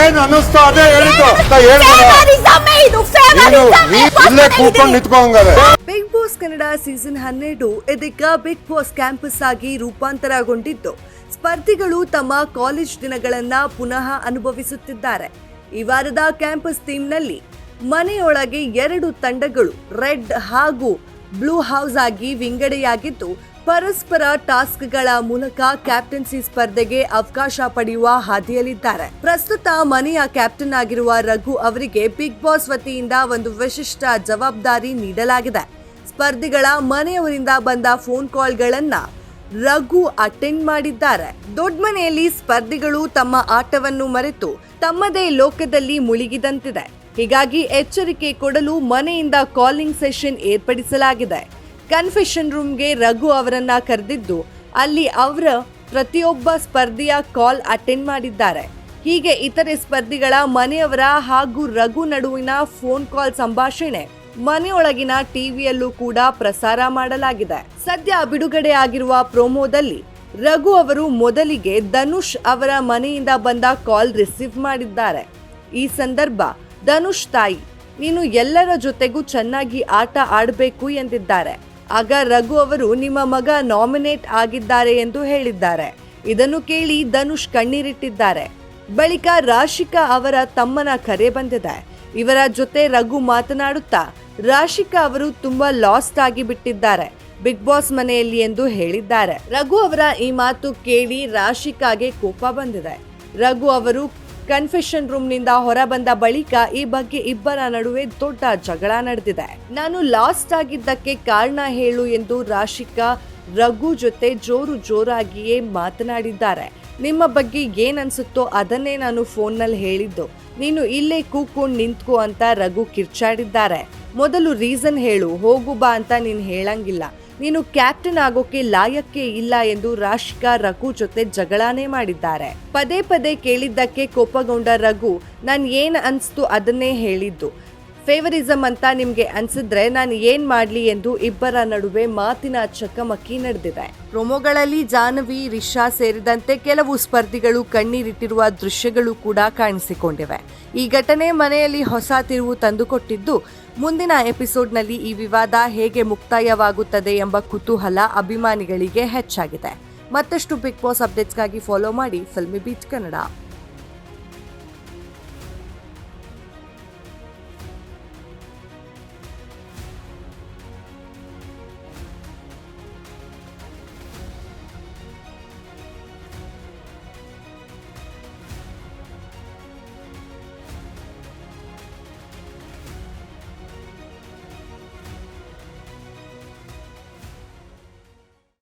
ಏನ್ ಅನ್ನಿಸ್ತಾ ಅದೇ ಹೇಳಿದ್ದು? ಅಂತ ಇಲ್ಲೇ ಕೂತ್ಕೊಂಡು ಬಿಗ್ ಬಾಸ್ ಕನ್ನಡ ಸೀಸನ್ ಹನ್ನೆರಡು ಇದೀಗ ಬಿಗ್ ಬಾಸ್ ಕ್ಯಾಂಪಸ್ ಆಗಿ ರೂಪಾಂತರಗೊಂಡಿದ್ದು. ಸ್ಪರ್ಧಿಗಳು ತಮ್ಮ ಕಾಲೇಜ್ ದಿನಗಳನ್ನ ಪುನಃ ಅನುಭವಿಸುತ್ತಿದ್ದಾರೆ. ಈ ವಾರದ ಕ್ಯಾಂಪಸ್ ಥೀಮ್ನಲ್ಲಿ ಮನೆಯೊಳಗೆ ಎರಡು ತಂಡಗಳು ರೆಡ್ ಹಾಗೂ ಬ್ಲೂ ಹೌಸ್ ಆಗಿ ವಿಂಗಡೆಯಾಗಿದ್ದು, ಪರಸ್ಪರ ಟಾಸ್ಕ್ಗಳ ಮೂಲಕ ಕ್ಯಾಪ್ಟನ್ಸಿ ಸ್ಪರ್ಧೆಗೆ ಅವಕಾಶ ಪಡೆಯುವ ಹಾದಿಯಲ್ಲಿದ್ದಾರೆ. ಪ್ರಸ್ತುತ ಮನೆಯ ಕ್ಯಾಪ್ಟನ್ ಆಗಿರುವ ರಘು ಅವರಿಗೆ ಬಿಗ್ ಬಾಸ್ ವತಿಯಿಂದ ಒಂದು ವಿಶಿಷ್ಟ ಜವಾಬ್ದಾರಿ ನೀಡಲಾಗಿದೆ. ಸ್ಪರ್ಧಿಗಳ ಮನೆಯವರಿಂದ ಬಂದ ಫೋನ್ ಕಾಲ್ಗಳನ್ನ ರಘು ಅಟೆಂಡ್ ಮಾಡಿದ್ದಾರೆ. ದೊಡ್ಡ ಮನೆಯಲ್ಲಿ ಸ್ಪರ್ಧಿಗಳು ತಮ್ಮ ಆಟವನ್ನು ಮರೆತು ತಮ್ಮದೇ ಲೋಕದಲ್ಲಿ ಮುಳುಗಿದಂತಿದೆ. ಹೀಗಾಗಿ ಎಚ್ಚರಿಕೆ ಕೊಡಲು ಮನೆಯಿಂದ ಕಾಲಿಂಗ್ ಸೆಷನ್ ಏರ್ಪಡಿಸಲಾಗಿದೆ. ಕನ್ಫೆಷನ್ ರೂಮ್ಗೆ ರಘು ಅವರನ್ನ ಕರೆದಿದ್ದು, ಅಲ್ಲಿ ಅವರ ಪ್ರತಿಯೊಬ್ಬ ಸ್ಪರ್ಧಿಯ ಕಾಲ್ ಅಟೆಂಡ್ ಮಾಡಿದ್ದಾರೆ. ಹೀಗೆ ಇತರೆ ಸ್ಪರ್ಧಿಗಳ ಮನೆಯವರ ಹಾಗೂ ರಘು ನಡುವಿನ ಫೋನ್ ಕಾಲ್ ಸಂಭಾಷಣೆ ಮನೆಯೊಳಗಿನ ಟಿವಿಯಲ್ಲೂ ಕೂಡ ಪ್ರಸಾರ ಮಾಡಲಾಗಿದೆ. ಸದ್ಯ ಬಿಡುಗಡೆ ಆಗಿರುವ ಪ್ರೋಮೋದಲ್ಲಿ ರಘು ಅವರು ಮೊದಲಿಗೆ ಧನುಷ್ ಅವರ ಮನೆಯಿಂದ ಬಂದ ಕಾಲ್ ರಿಸೀವ್ ಮಾಡಿದ್ದಾರೆ. ಈ ಸಂದರ್ಭ ಧನುಷ್ ತಾಯಿ, ನೀನು ಎಲ್ಲರ ಜೊತೆಗೂ ಚೆನ್ನಾಗಿ ಆಟ ಆಡಬೇಕು ಎಂದಿದ್ದಾರೆ. ಆಗ ರಘು ಅವರು ನಿಮ್ಮ ಮಗ ನಾಮಿನೇಟ್ ಆಗಿದ್ದಾರೆ ಎಂದು ಹೇಳಿದ್ದಾರೆ. ಇದನ್ನು ಕೇಳಿ ಧನುಷ್ ಕಣ್ಣೀರಿಟ್ಟಿದ್ದಾರೆ. ಬಳಿಕ ರಾಶಿಕಾ ಅವರ ತಮ್ಮನ ಕರೆ ಬಂದಿದೆ. ಇವರ ಜೊತೆ ರಘು ಮಾತನಾಡುತ್ತಾ, ರಾಶಿಕಾ ಅವರು ತುಂಬಾ ಲಾಸ್ಟ್ ಆಗಿ ಬಿಟ್ಟಿದ್ದಾರೆ ಬಿಗ್ ಬಾಸ್ ಮನೆಯಲ್ಲಿ ಎಂದು ಹೇಳಿದ್ದಾರೆ. ರಘು ಅವರ ಈ ಮಾತು ಕೇಳಿ ರಾಶಿಕಾಗೆ ಕೋಪ ಬಂದಿದೆ. ರಘು ಅವರು ಕನ್ಫೆಷನ್ ರೂಮ್ನಿಂದ ಹೊರ ಬಂದ ಬಳಿಕ ಈ ಬಗ್ಗೆ ಇಬ್ಬರ ನಡುವೆ ದೊಡ್ಡ ಜಗಳ ನಡೆದಿದೆ. ನಾನು ಲಾಸ್ಟ್ ಆಗಿದ್ದಕ್ಕೆ ಕಾರಣ ಹೇಳು ಎಂದು ರಾಶಿಕಾ ರಘು ಜೊತೆ ಜೋರು ಜೋರಾಗಿಯೇ ಮಾತನಾಡಿದ್ದಾರೆ. ನಿಮ್ಮ ಬಗ್ಗೆ ಏನ್ ಅನ್ಸುತ್ತೋ ಅದನ್ನೇ ನಾನು ಫೋನ್ನಲ್ಲಿ ಹೇಳಿದ್ದು. ನೀನು ಇಲ್ಲೇ ಕೂತ್ಕೊಂಡು ನಿಂತ್ಕೋ ಅಂತ ರಘು ಕಿರ್ಚಾಡಿದ್ದಾರೆ. ಮೊದಲು ರೀಸನ್ ಹೇಳು, ಹೋಗು ಬಾ ಅಂತ ನೀನು ಹೇಳಂಗಿಲ್ಲ. ನೀನು ಕ್ಯಾಪ್ಟನ್ ಆಗೋಕೆ ಲಾಯಕ್ಕೆ ಇಲ್ಲ ಎಂದು ರಾಶಿಕಾ ರಘು ಜೊತೆ ಜಗಳಾನೇ ಮಾಡಿದ್ದಾರೆ. ಪದೇ ಪದೇ ಕೇಳಿದ್ದಕ್ಕೆ ಕೋಪಗೊಂಡ ರಘು, ನಾನು ಏನ್ ಅನ್ಸ್ತು ಅದನ್ನೇ ಹೇಳಿದ್ದು. ಫೇವರಿಸಮ್ ಅಂತ ನಿಮ್ಗೆ ಅನ್ಸಿದ್ರೆ ನಾನು ಏನ್ ಮಾಡ್ಲಿ ಎಂದು ಇಬ್ಬರ ನಡುವೆ ಮಾತಿನ ಚಕಮಕಿ ನಡೆದಿದೆ. ಪ್ರೊಮೋಗಳಲ್ಲಿ ಜಾಹ್ನವಿ, ರಿಷಾ ಸೇರಿದಂತೆ ಕೆಲವು ಸ್ಪರ್ಧಿಗಳು ಕಣ್ಣೀರಿಟ್ಟಿರುವ ದೃಶ್ಯಗಳು ಕೂಡ ಕಾಣಿಸಿಕೊಂಡಿವೆ. ಈ ಘಟನೆ ಮನೆಯಲ್ಲಿ ಹೊಸ ತಿರುವು ತಂದುಕೊಟ್ಟಿದ್ದು, ಮುಂದಿನ ಎಪಿಸೋಡ್ನಲ್ಲಿ ಈ ವಿವಾದ ಹೇಗೆ ಮುಕ್ತಾಯವಾಗುತ್ತದೆ ಎಂಬ ಕುತೂಹಲ ಅಭಿಮಾನಿಗಳಿಗೆ ಹೆಚ್ಚಾಗಿದೆ. ಮತ್ತಷ್ಟು ಬಿಗ್ ಬಾಸ್ ಅಪ್ಡೇಟ್ಸ್ಗಾಗಿ ಫಾಲೋ ಮಾಡಿ, ಫಿಲ್ಮಿ ಬೀಚ್ ಕನ್ನಡ.